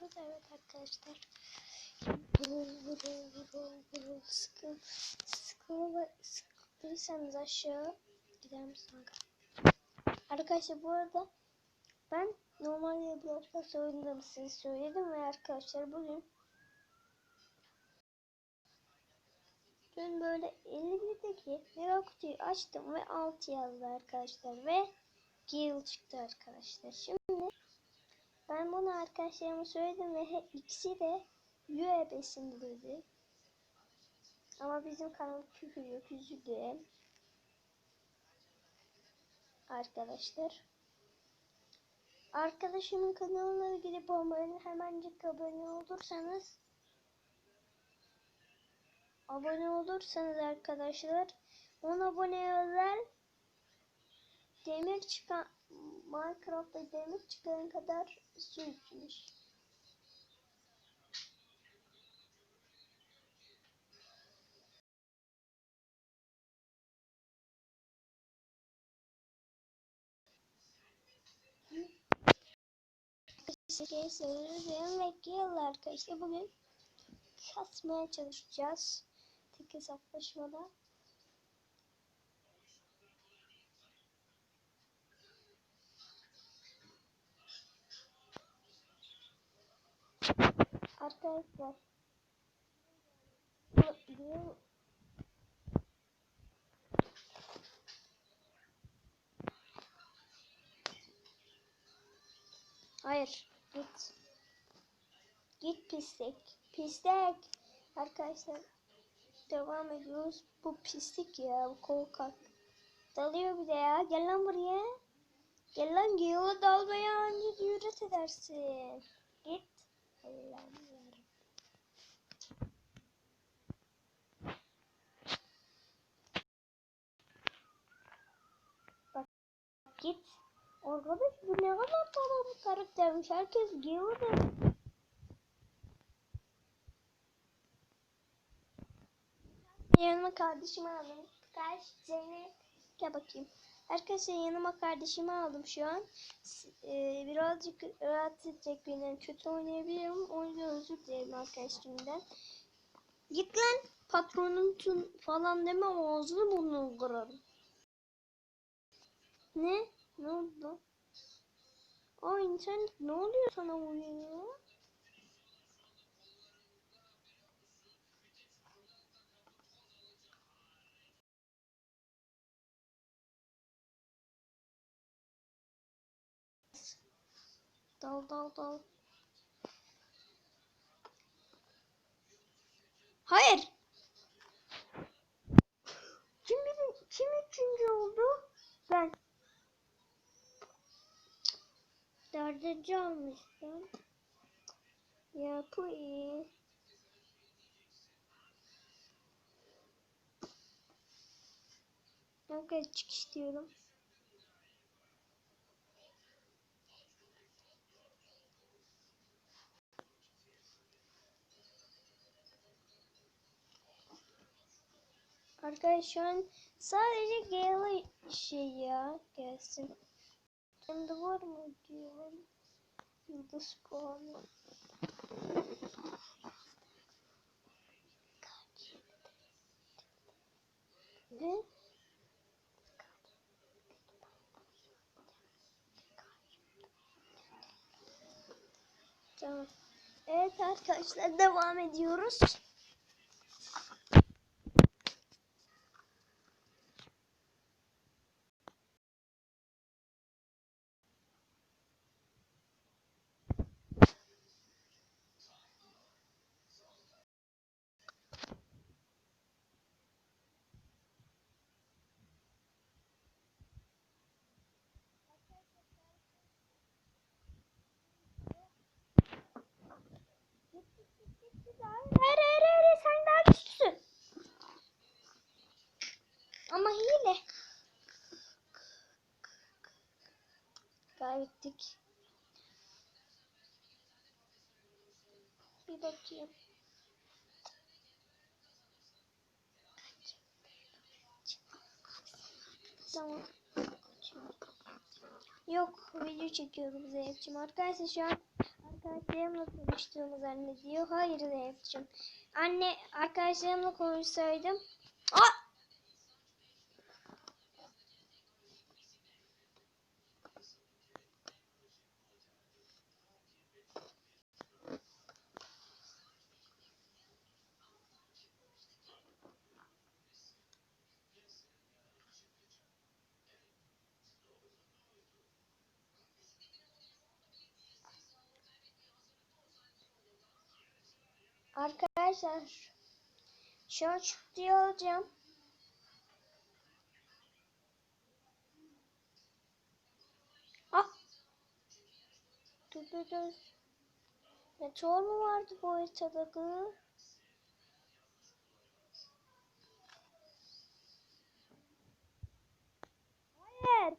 başlıyoruz. Evet arkadaşlar. Vurul vurul vurul vurul sıkıl. Sıkıl sıkıldıysanız aşağı gider misin? Arkadaşlar bu arada ben normalde Brawl oynadığımı size söyledim ve arkadaşlar bugün dün böyle 51'deki mega kutuyu açtım ve 6 yazdı arkadaşlar ve Gale çıktı arkadaşlar. Şimdi ben bunu arkadaşlarıma söyledim ve he, ikisi de UEB'sini dedi. Ama bizim kanal küfür yok dilerim. Arkadaşlar. Arkadaşımın kanalına gidip abone hemencik abone olursanız abone olursanız arkadaşlar 10 abone özel demir çıkan Minecraft'ta demir çıkan kadar su içmiş. Şey söylüyorum ve Gale arkadaşlar bugün kasmaya çalışacağız. Tek hesaplaşmada. Arkadaşlar. Bu Hayır. Git. Git pislik. Pislik. Arkadaşlar devam ediyoruz. Bu pislik ya. Bu korkak. Dalıyor bir de ya. Gel lan buraya. Gel lan gel dalmaya anca cüret edersin. Git. Allah'ım yarabbim. Bak git. Arkadaş bu ne kadar para bu karaktermiş. Herkes geliyor Yanıma kardeşimi aldım. Kardeş Zeynep. Gel bakayım. Arkadaşlar yanıma kardeşimi aldım şu an. Ee, birazcık rahatsız edecek beni. Kötü oynayabilirim. O yüzden özür dilerim arkadaşımdan. Git lan. Patronum falan deme ağzını burnunu kırarım. Ne? Ne oldu? Aa internet ne oluyor sana bugün Dal dal dal. Hayır. Kim kim üçüncü oldu? Ben. Dördüncü olmuştum. Ya bu iyi. Ben çık istiyorum. Arkadaşlar şu an sadece Gale şey ya gelsin. Şimdi var mı diyorum. Yıldız puanı. Ne? Tamam. Evet arkadaşlar devam ediyoruz. Hayır hayır hayır sen daha güçlüsün. Ama hile. Kaybettik. Bir bakayım. Tamam. Yok video çekiyorum Zeynep'ciğim. Arkadaşlar şu an arkadaşlarımla konuştuğumu zannediyor. Hayır Zeynep'ciğim. Anne arkadaşlarımla konuşsaydım. Aa! Arkadaşlar şu an çıktı alacağım. Ah. Dur dur dur. Meteor mu vardı bu haritada kız? Hayır.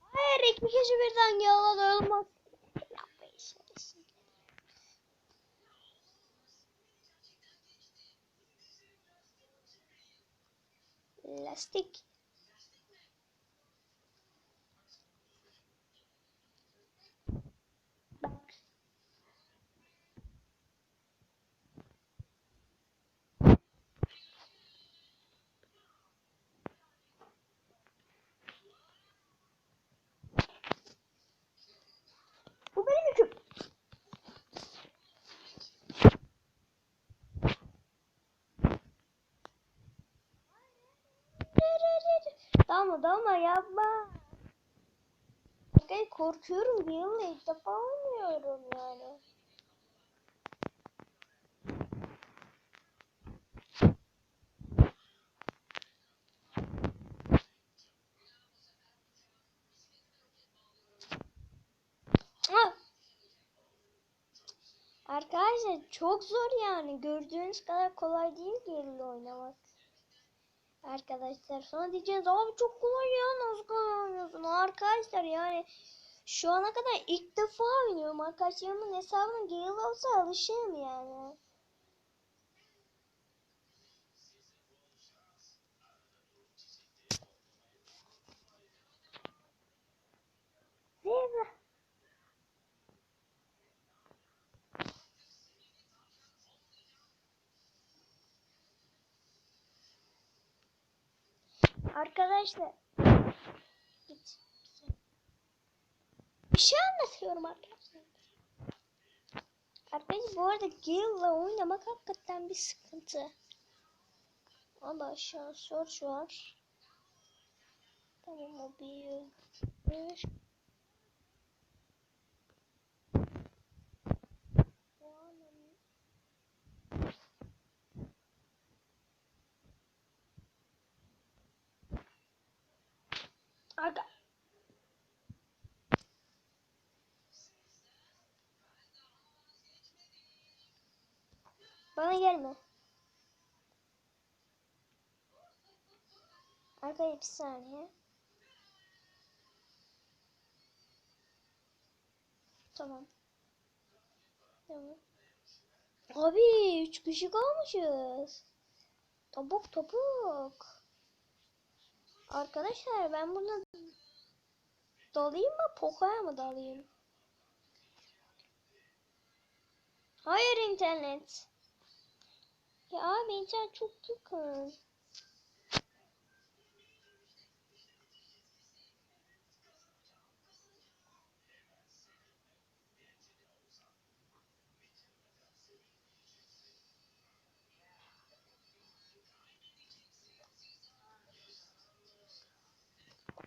Hayır iki kişi birden yalan olmaz. élastique Dalma dalma yapma. Arkadaşlar korkuyorum bir yılla ilk defa oynuyorum yani. Ah! Arkadaşlar çok zor yani. Gördüğünüz kadar kolay değil Gale'le oynamak. Arkadaşlar sonra diyeceğiz abi çok kolay ya nasıl kolay? Arkadaşlar yani şu ana kadar ilk defa oynuyorum. Arkadaşlarımın hesabına Gale olsa alışırım yani. Arkadaşlar. Bir şey anlatıyorum arkadaşlar. Arkadaşlar bu arada Gale'la oynamak hakikaten bir sıkıntı. Ama asansör var. Tamam o bir. bir. Aga. Bana gelme. Arkaya bir saniye. Tamam. Tamam. Abi üç kişi kalmışız. Topuk topuk. Arkadaşlar ben buna dalayım mı? Poco'ya mı dalayım? Hayır internet. Ya abi internet çok yakın.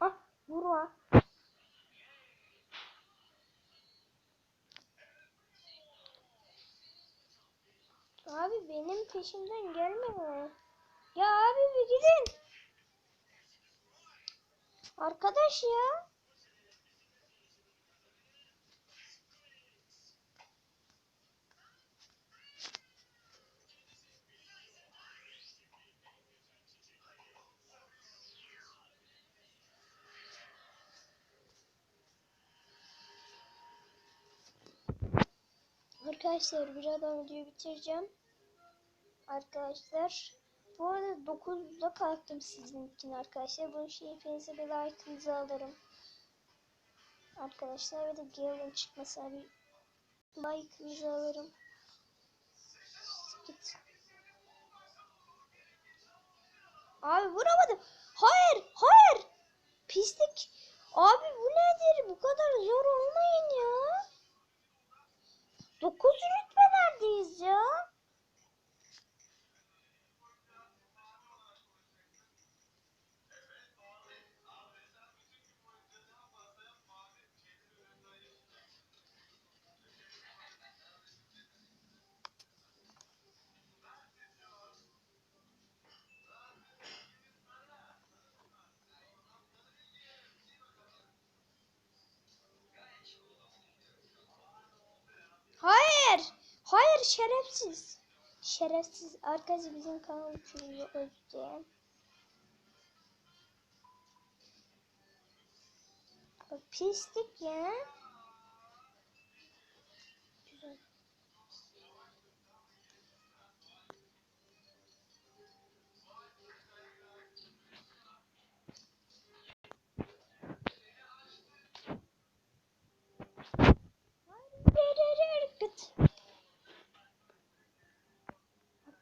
Ah vurma. Abi benim peşimden gelme. Ya abi bir gidin. Arkadaş ya. Arkadaşlar birazdan videoyu bitireceğim. Arkadaşlar bu arada 9'da kalktım sizin için arkadaşlar. Bunun şerefinize bir like'ınızı alırım. Arkadaşlar ve de Gale'ın çıkmasına bir Like'ınızı alırım. Git. Abi vuramadım. Hayır, hayır. Pislik. Abi bu nedir? Bu kadar zor olmayın ya. 9 rütbelerdeyiz ya. Hayır. Şerefsiz. Şerefsiz. Arkadaşlar bizim kanal uçuruyor. Bak pislik ya.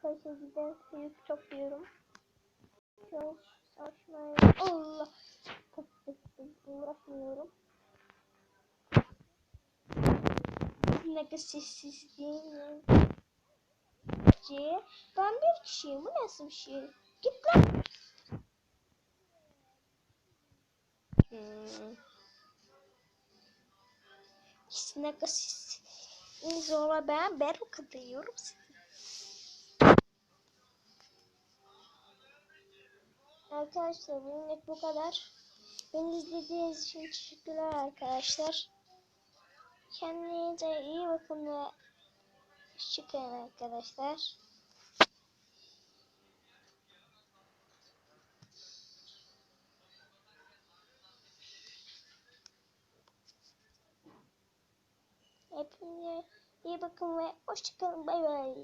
Arkadaşlar giden suyu topluyorum. Şu saçmayı Allah kahretsin uğraşmıyorum. Ne kadar sessiz değil mi? C. Ben bir kişiyim. Bu nasıl bir şey? Git lan. Hmm. İşte ne kadar sessiz. Sonra ben Beruk'a diyorum size. Arkadaşlar bugünlük bu kadar. Beni izlediğiniz için teşekkürler arkadaşlar. Kendinize iyi bakın ve hoşçakalın arkadaşlar. Hepinize iyi bakın ve hoşçakalın. Bay bay.